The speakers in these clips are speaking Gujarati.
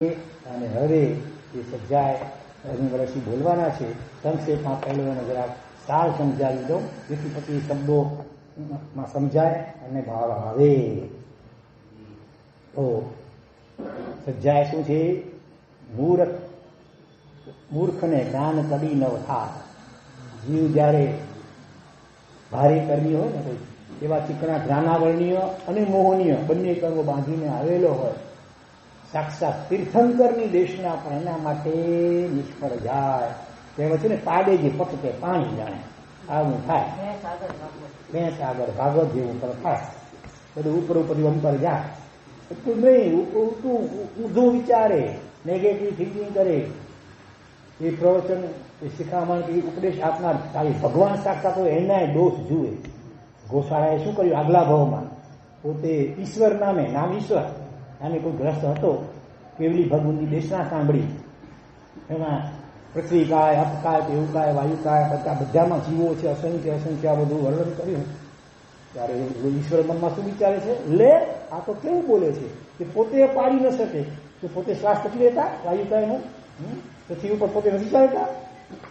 અને હરે એ સજ્જાય અગ્નિ બોલવાના છે. સંક્ષેપમાં પહેલો એનો જરાક સાર સમજાવી દો જેથી પછી શબ્દોમાં સમજાય અને ભાવ આવે. તો સજ્જાય શું છે? મૂર્ખ, મૂર્ખને જ્ઞાન કદી ન થાય જીવ જ્યારે ભારે કરવી હોય ને એવા ચીકણા જ્ઞાનાવરણીય અને મોહનીય બંને કર્મો બાંધીને આવેલો હોય. સાક્ષાત તીર્થંકરની દેશના પણ એના માટે નિષ્ફળ જાય. કહેવાય છે ને પાડે જે પટકે પાણી જાણે. આવું થાય. ભેંસ આગળ ભાગવત જેવું પર થાય બધું ઉપર ઉપર અંતર જાય. એટલું નહીં ઊંધું ઊંધું વિચારે નેગેટિવ થિંકિંગ કરે. એ પ્રવચન, એ શિખામણ કે ઉપદેશ આપનાર ખાલી ભગવાન સાક્ષાત હોય એના દોષ જુએ. ગોશાળાએ શું કર્યું? આગલા ભાવમાં. પોતે ઈશ્વર નામે, નામ ઈશ્વર. નામે કોઈ ગ્રસ્ત હતો, કેવલી ભગવંતી દેશના સાંભળી. એમાં પૃથ્વી કાય અપકાય પેવુકાય વાયુકાય બધા બધામાં જીવો છે, અસંખ્ય અસંખ્ય, આ બધું વર્ણન કર્યું. ત્યારે ઈશ્વર મનમાં શું વિચારે છે? લે, આ તો કેવું બોલે છે કે પોતે પાડી ન શકે. કે પોતે શ્વાસ નથી લેતા વાયુકાયનું પૃથ્વી ઉપર પોતે નથી ચાલતા.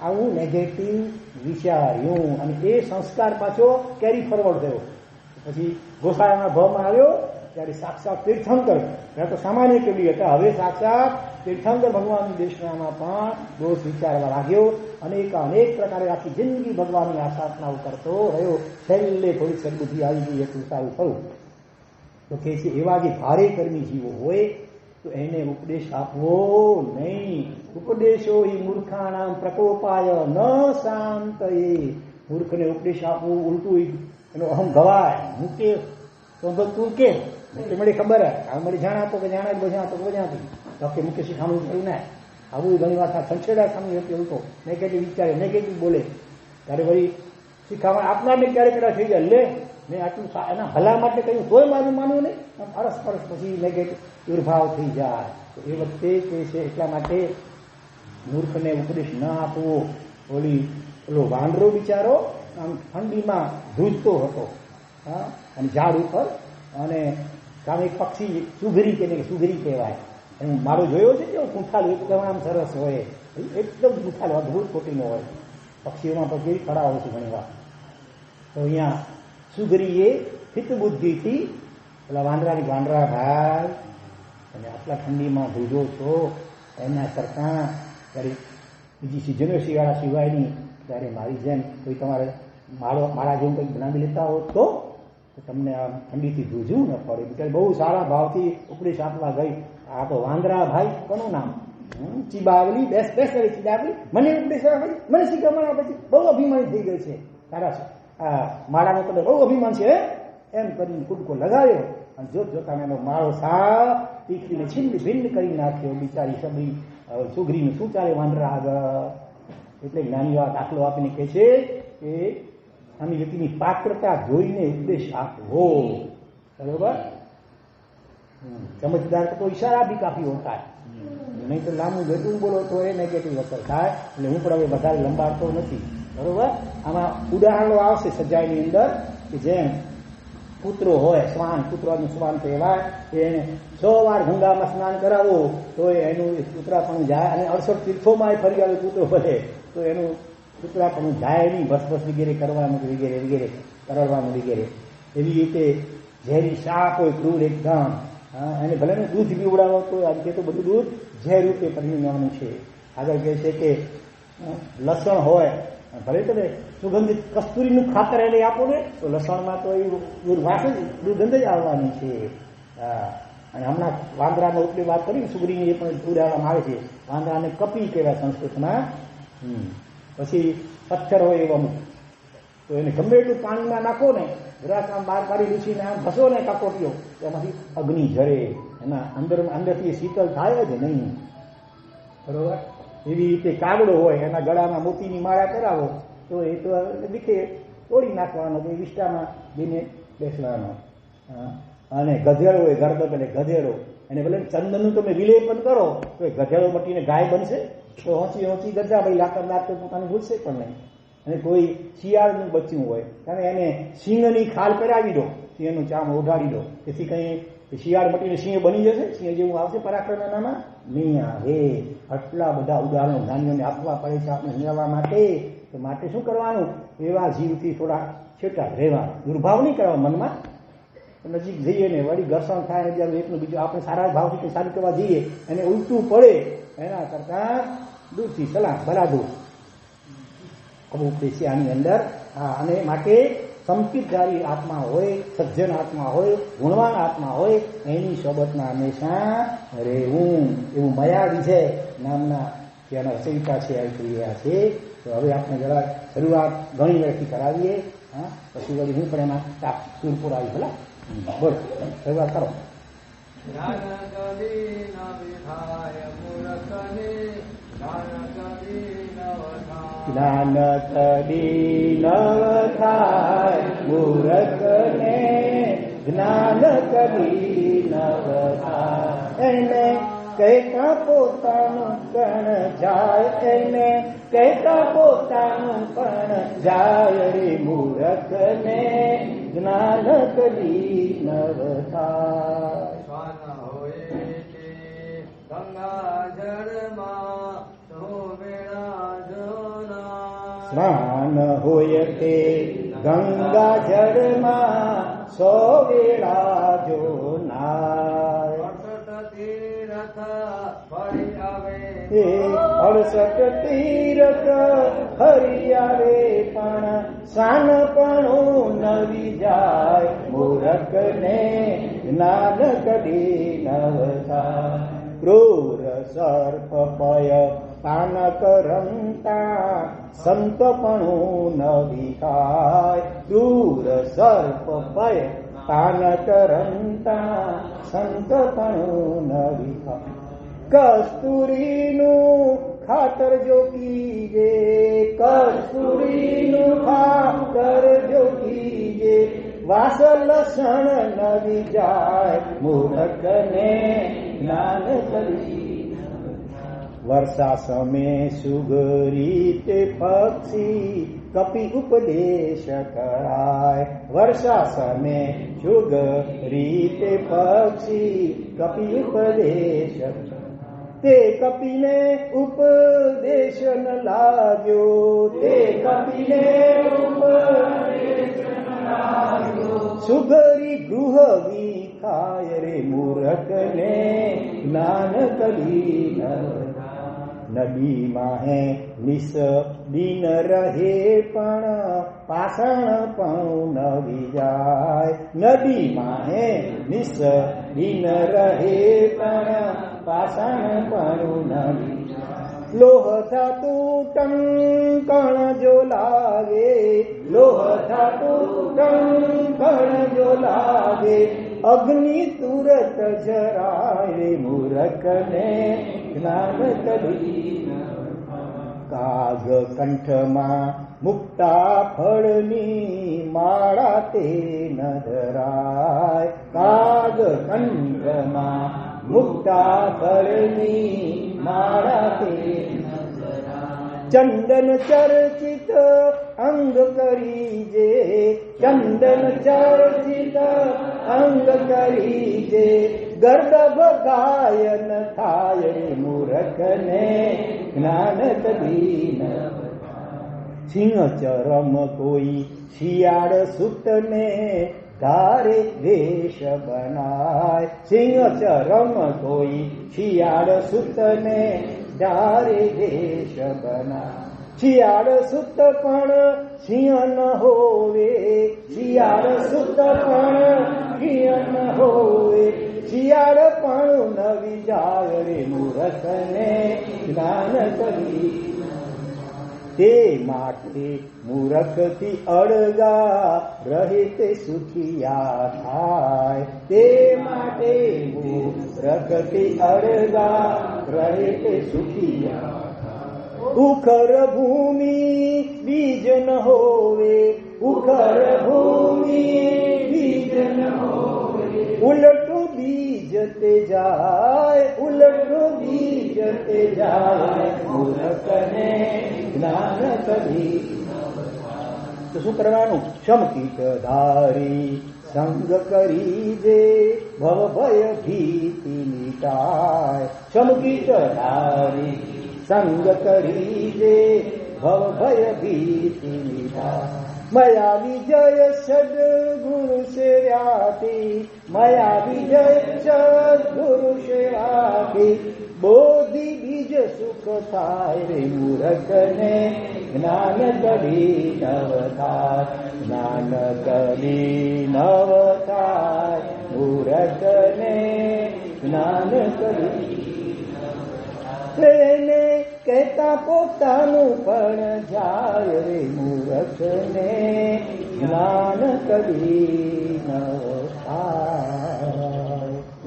આવું નેગેટિવ વિચાર્યું અને એ સંસ્કાર પાછો કેરી ફોરવર્ડ થયો. પછી ગોસાળાના ભમાં આવ્યો ત્યારે સાક્ષાત તીર્થંકર. તો સામાન્ય કેવી હતા. હવે સાક્ષાત તીર્થંકર ભગવાન દેશનામાં પણ દોષ વિચારવા લાગ્યો અનેક અનેક પ્રકારે આખી જિંદગી ભગવાનની આસાધનાઓ કરતો રહ્યો. છેલ્લે થોડી સદબુદ્ધિ આવી ગઈ એટલું સારું થયું. તો કે છે, એવા જે ભારે કર્મી જીવો હોય, તો એને ઉપદેશ આપવો નહીં. ઉપદેશો એ મૂર્ખાણામ પ્રકોપાય ન શાંત એ મૂર્ખને ઉપદેશ આપવું ઉલટું એનો અહમ ગવાય. મૂકે તો તું કે. મને ખબર હે. મળી જાણ આપો કે જાણ બધા તો બજાતી ડોક્ટર મુખ્ય શિખામણ થયું ના આવું ઘણી વાત સંછેડા સામે હતી ઉલટો. નેગેટિવ વિચારે નેગેટિવ બોલે. ત્યારે વળી શીખાવા આપનારને ક્યારે ક્યારે થઈ જાય. લે, મેં આટલું એના ભલા માટે કહ્યું. તોય મારું માનવું નહીં. અરસ પરસ પછી નેગેટિવ દુર્ભાવ થઈ જાય. તો એ વખતે કે છે, એટલા માટે મૂર્ખને ઉપદેશ ન આપવો ઓલી ઓલો વાંદરો બિચારો આમ ઠંડીમાં ધ્રુજતો હતો. હા? અને ઝાડ ઉપર અને સામે એક પક્ષી સુઘરી કે સુઘરી કહેવાય. એમ મારો જોયો છે કે કુંઠાલ એકદમ આમ સરસ હોય. એકદમ કુંઠાલ અદભુત કોટીનો હોય. પક્ષીઓમાં તો કેવી ખડા હોય છે ઘણી વાર. તો અહીંયા સુગરીએ હિત બુદ્ધિથી પેલા વાંદરાની વાંદરા ભાઈ અને આટલા ઠંડીમાં ભૂજો છો એના સરકાર ત્યારે બીજી સિઝનો શિયાળા સિવાયની, ત્યારે મારી જેમ કોઈ તમારે મારો મારા જેવું કંઈક બનાવી લેતા હો તો તમને આ ઠંડીથી ધ્રુજવું ન પડે. બિચારી બહુ સારા ભાવથી ઉપડી આપવા ગઈ. આ તો વાંદરા ભાઈ, કોનું નામ? ચીબાવલી, બેસ બેસ કરી ચીબાવલી. મને ઉપદેશ આપે મને શીખવવા પછી બહુ અભિમાની થઈ ગઈ છે. સારા છે. આ માળાનો તમે બહુ અભિમાન છે એમ કરીને કૂદકો લગાવ્યો અને જોત જોતા એનો માળો સાફ તીખીને છિન્ન ભિન્ન કરી નાખ્યો. બિચારી સબરી સુગરીનું શું ચાલે વાંદરા આગળ? એટલે જ્ઞાનીઓ દાખલો આપીને કહે છે કે આની વ્યક્તિની પાત્રતા જોઈને ઉપદેશ આપવો. બરોબર? સમજદાર તો ઈશારા બી કાફી હોતા નહીં તો લાંબુ જતું બોલો તો એ નેગેટિવ અસર થાય. એટલે હું પણ હવે વધારે લંબાડતો નથી. બરોબર? આમાં ઉદાહરણો આવશે સજાઈની અંદર કે જેમ પુત્રો હોય, શ્વાન કૂતરાનું શ્વાન કહેવાય. એને છ વાર ગંગામાં સ્નાન કરાવો, તો એનું પુત્રાપણું જાય. અને અડસઠ તીર્થોમાં ફરી આવે કૂતરો ભલે તો એનું પુત્રાપણું જાય નહીં બસ બસ વગેરે કરવાનું વગેરે વગેરે કરડવાનું વગેરે. એવી રીતે ઝેરી શાક હોય, ક્રૂર એકદમ એને ભલે દૂધ પીવડાવો તો આજે તો બધું દૂધ ઝેર રૂપે પરિણમવાનું છે. આગળ કહે છે કે લસણ હોય ભલે તમે સુગંધિત કસ્તુરીનું ખાતર એને આપો ને, તો લસણમાં તો એ દુર્વાસ જ, દુર્ગંધ જ આવવાની છે. અને હમણાં વાંદરાનો ઉપરી વાત કરી, સુગરીની એ પણ ઉદાહરણમાં આવે છે. વાંદરાને કપી કહેવાય સંસ્કૃતમાં. પછી પથ્થર હોય એવા અમુક તો એને ગમે એટલું પાણીમાં નાખો ને જરાક આમ બહાર કાઢી લૂસીને આમ ઘસો ને કાકોટીઓ એમાંથી અગ્નિ ઝરે. એના અંદર અંદરથી શીતલ થાય જ નહીં. બરોબર? એવી રીતે કાગડો હોય, એના ગળામાં મોતીની માળા કરાવો, તો એ તો દીખે તોડી નાખવાનો તો એ વિસ્તારમાં બીને બેસવાનો. અને ગધેડો હોય ગરદબ એટલે ગધેડો. એને ભલે ચંદનનું તમે વિલેપન કરો, તો એ ગધેડો મટીને ગાય બનશે. તો હોંચી હોંચી ગજા ભાઈ લાકડ તો પોતાને ભૂલશે પણ નહીં. અને કોઈ શિયાળનું બચ્યું હોય, તમે એને સિંહની ખાલ કરાવી દો સિંહનું ચામ ઓઢાડી દો. તેથી કંઈ શિયાળ મટીને સિંહ બની જશે? સિંહ જેવું આવશે પરાક્રમ એનામાં મિયા હે આટલા બધા ઉદાહરણો જ્ઞાનીઓને આપવા પડે છે આપણે મેળવવા માટે. તો માટે શું કરવાનું? એવા જીવથી થોડા છેટા રહેવા દુર્ભાવ નહીં કરવા મનમાં. નજીક જઈએ ને વળી ઘર્ષણ થાય ને જ્યારે એકનું બીજું આપણે સારા ભાવથી કંઈ સારું કરવા જઈએ અને ઉલટું પડે. એના કરતા દૂરથી સલાહ બરાબર અમુક આની અંદર હા અને માટે સંકિતધારી આત્મા હોય સજ્જન આત્મા હોય ગુણવાન આત્મા હોય એની સોબતમાં હંમેશા રહેવું એવું મયા વિજય નામના ત્યાંના રચયિતા છે આવી રહ્યા છે તો હવે આપણે જરા શરૂઆત ઘણી વર્ષથી કરાવીએ હા પછી વળી હું પણ એમાં તાપ સુરપુર આવી ભલા બોલો શરૂઆત કરો જ્ઞાન કદી ન થાય મૂર્ખને જ્ઞાન કદી ન થાય એને કહેતા પોતાનું કણ જાય એને કહેતા પોતાનું પણ જાય રે મૂર્ખને જ્ઞાન કદી ન થાય ગંગા સ્નાન હોય તે ગંગા જળમાં સો વેળા જો નાય. તીરથ ફરી આવે એ અડસઠ તીરથ હરી આવે પણ સાનપણું નવી જાય. મૂરખને જ્ઞાન કદી નવતા ક્રૂર સર્પ પય પાનક કરંતા સંતપણું ન વિખાય. દૂર સર્પ પય પાન કરંતા સંતપણું નવી થાય કસ્તુરીનું ખાતર જો કીજે, કસ્તુરીનું ખાતર જો કીજે વાસ લસણ નવી જાય મૂર્ખને જ્ઞાન કરી વર્ષા સમે સુગરીતે પક્ષી કપી ઉપદેશ કરાય વર્ષા સમે શુગ રીતે પક્ષી કપી ઉપદેશ તે કપિને ઉપદેશ ન લાગ્યો તે કપીને ઉપદેશ સુગરી ગૃહ વિખાય રે મૂર્ખને જ્ઞાન કરી નદીમાં માહે નિસ દિન રહે પણ પાષણ પણ નવી જાય. નદી માહે નિસ દિન રહે પણ પાષણ પણ નવી લોહ થતું ટંકણ જો લાગે, લોહ થતું ટંકણ જો લાગે, અગ્નિ તુરત જરાય મૂરખને જ્ઞાન કરી કાગ કંઠમાં મુક્તા ફળની માળા તે ન ધરાય કાગ કંઠમાં મુક્તા ફળની માળા તે ચંદન ચર્ચિત અંગ કરી જે ચંદન ચર્ચિત અંગ કરી જે ગર્દભ ગાયન થાય મૂર્ખને જ્ઞાન કદી સિંહ ચરમ કોઈ શિયાળ સુતને તારે વેશ બનાય. સિંહ ચરમ કોઈ શિયાળ સુતને તારે વેશ બનાય. શિયાળ સુત પણ સિંહ ન હોવે. શિયાળ સુત પણ સિંહ ન હોવે. શિયાળ પણ નવી જાય જ્ઞાન કરી. તે માટે મૂરખથી અળગા રહિત સુખિયા થાય. તે માટે મૂરખથી અળગા રહિત સુખિયા ઉખર ભૂમિ બીજ ન હોવે. ઉખર ભૂમિ બીજ ન હોવે. ઉલટું બીજ તે જાય, ઉલટો બી જતે જાય. મૂર્ખને જ્ઞાન કરી. તો શું કરવાનું? શમકીટ ધારી, સંગ કરી જે ભવ ભય ભીતિ મિટાય. ચમકી ધારી, સંગ કરી જે ભવ ભય ભીતિ મિટાય. મયા વિજય સદગુરુ સેવ્યાથી મયા વિજય સદગુરુ સેવ્યાથી બોધિ બીજ સુખ થાય રે મૂરખને જ્ઞાન કરી નવ થાય જ્ઞાન કરી નવ થાય મૂરખને જ્ઞાન કરી કહેતા પોતાનું પણ જાય રે મૂર્ખને. જ્ઞાન કદી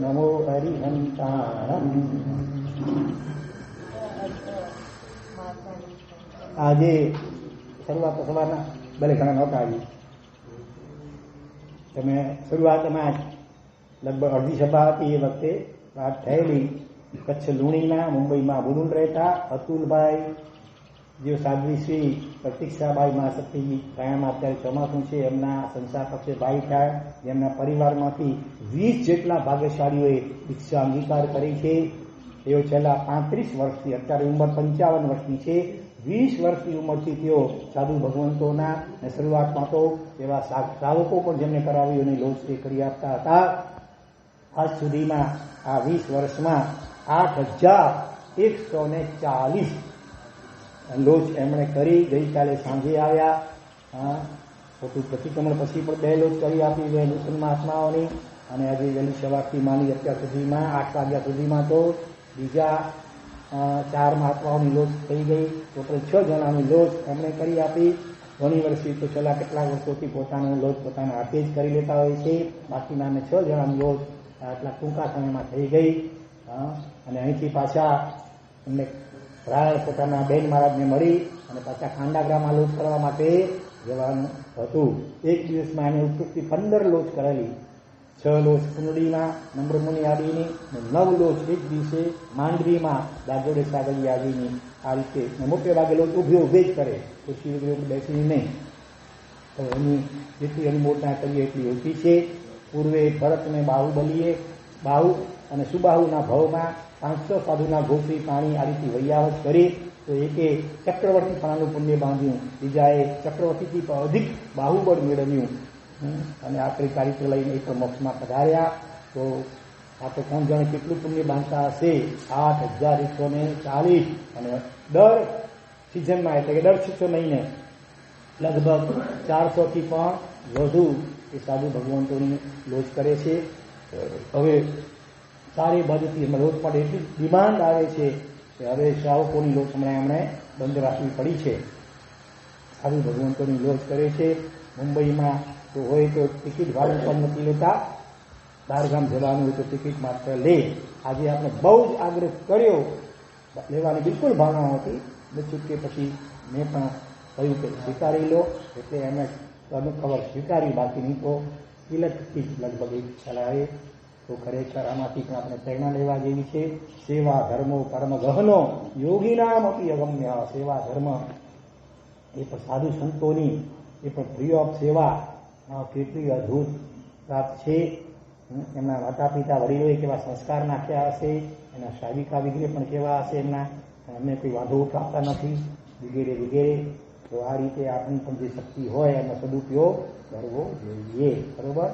નમો હરિહંતાણમ. આજે શરૂઆત સવારના ભલે ઘણા નહોતા આવી તમે શરૂઆતમાં લગભગ અડધી સભા હતી એ વખતે વાત થયેલી. કચ્છ લુણીના, મુંબઈમાં બુલુલ રહેતા અતુલભાઈ જે સાધ્વીશ્રી પ્રતિક્ષાબાઈ મા સતીજી કાયામાં અત્યારે ચોમાસું છે, એમના સંસ્થાપક છે ભાઈ થાય જેમના પરિવારમાંથી વીસ જેટલા ભાગ્યશાળીઓએ દીક્ષા અંગીકાર કરી છે. તેઓ છેલ્લા પાંત્રીસ વર્ષથી, અત્યારે ઉંમર પંચાવન વર્ષની છે. વીસ વર્ષની ઉંમરથી તેઓ સાધુ ભગવંતોના અને શરૂઆતમાં તો એવા શ્રાવકો પણ જેમને કરાવ્યું એની લોજ કરી આપતા હતા. આજ સુધીમાં આ વીસ વર્ષમાં આઠ હજાર એકસો ને ચાલીસ. લોચ એમણે કરી, ગઈકાલે સાંજે આવ્યા. ખોટું પ્રતિક્રમણ પછી પણ બે લોચ કરી આપી બે નૂતન આત્માઓની અને આજે વહેલી સવારથી માની અત્યાર સુધીમાં, આઠ વાગ્યા સુધીમાં તો બીજા ચાર મહાત્માઓની લોચ થઈ ગઈ. ટોટલ છ જણાની લોચ એમણે કરી આપી. ઘણી વર્ષથી તો છેલ્લા કેટલાક વર્ષોથી પોતાનો લોચ પોતાના હાથે જ કરી લેતા હોય છે. બાકીના છ જણાની લોચ આટલા ટૂંકા સમયમાં થઈ ગઈ. અને અહીંથી પાછા એમને રાયણ પોતાના બેન મહારાજને મળી અને પાછા ખાંડાગ્રામાં લોચ કરવા માટે જવાનું હતું. એક દિવસમાં એને ઉત્પત્તિ પંદર લોચ કરેલી છ લોચ કુંડળીમાં નમ્રમુનિ આદિની નવ લોચ એક દિવસે માંડવીમાં દાગોડે સાગરી આદિની આ રીતે મોટે ભાગે લોચ ઉભે ઉભે જ કરે. ખુશી ઊભી બેસી નહીં. તો એની જેટલી અનુમોદના કરીએ એટલી ઓછી છે. પૂર્વે ભરતને બાહુબલીએ, બાહુ અને સુબાહુના ભાવમાં પાંચસો સાધુના ગોપી, પાણી આ રીતે વૈયાવત કરી તો એકે ચક્રવર્તી ફળાનું પુણ્ય બાંધ્યું. બીજાએ ચક્રવર્તીથી પણ અધિક બાહુબળ મેળવ્યું. અને આખરી ચારિત્ર લઈને એક મોક્ષમાં પધાર્યા. તો આ તો કોણ જાણે કેટલું પુણ્ય બાંધતા હશે? આઠ હજાર એકસો ને ચાલીસ. અને દર સિઝનમાં, એટલે કે દર છસો મહિને, લગભગ ચારસોથી પણ વધુ એ સાધુ ભગવંતોની લોચ કરે છે. હવે સારી બાજુથી એમાં લોટ માટે એટલી ડિમાન્ડ આવે છે કે હવે શ્રાવકોની લોટ હમણાં એમણે બંધ રાખવી પડી છે. સાધુ ભગવંતોની લોટ કરે છે. મુંબઈમાં તો હોય તો ટિકિટ ભાડું પણ નથી લેતા. બહારગામ જવાનું હોય તો ટિકિટ માત્ર લે. આજે આપણે બહુ જ આગ્રહ કર્યો. લેવાની બિલકુલ ભાવના હતી બચ્ચું કે પછી મેં પણ કહ્યું કે સ્વીકારી લો. એટલે એને ખબર સ્વીકારી, બાકી નહીં તો તિલકથી લગભગ એક ચલાવે તો ખરેખર આમાંથી પણ આપણે પ્રેરણા લેવા જેવી છે. સેવા ધર્મો પરમ ગહનો યોગીનામ અપી અગમ્ય, સેવા ધર્મ. એ પણ સાધુ સંતોની, એ પણ ફ્રી ઓફ સેવા. કેટલી અદભુત પ્રાપ્ત છે. એમના માતા પિતા વડીલોએ કેવા સંસ્કાર નાખ્યા હશે, એના શારીરિકા વિગ્રહ પણ કેવા હશે એમના એમને કોઈ વાંધો ઉઠાવતા નથી. વગેરે વગેરે. તો આ રીતે આપણી પણ જે શક્તિ હોય, એનો સદુપયોગ કરવો જોઈએ. બરોબર?